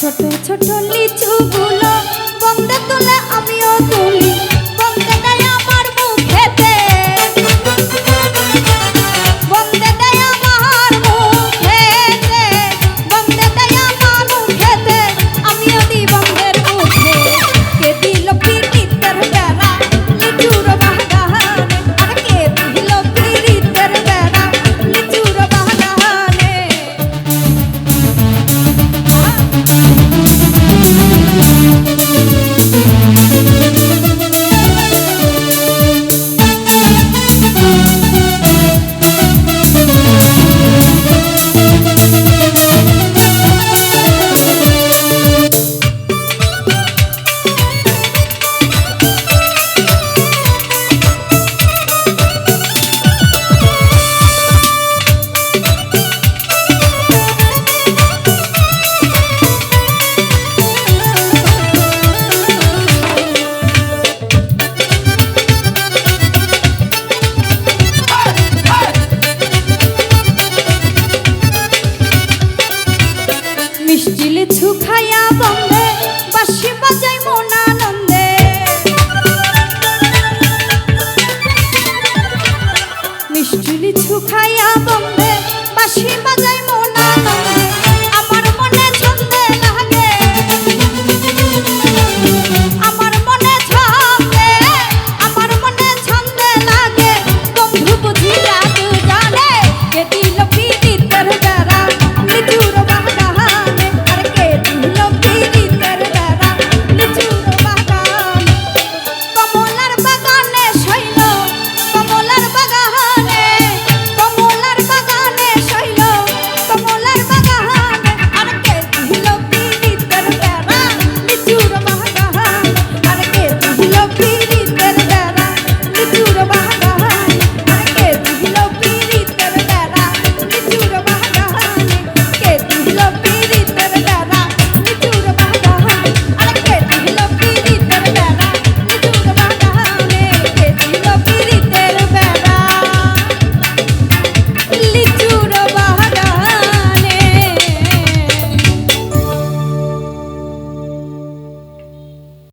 ছোট ছোট বিড়ি ছুখাইয়া বন্ধে বাসি বাজাই মন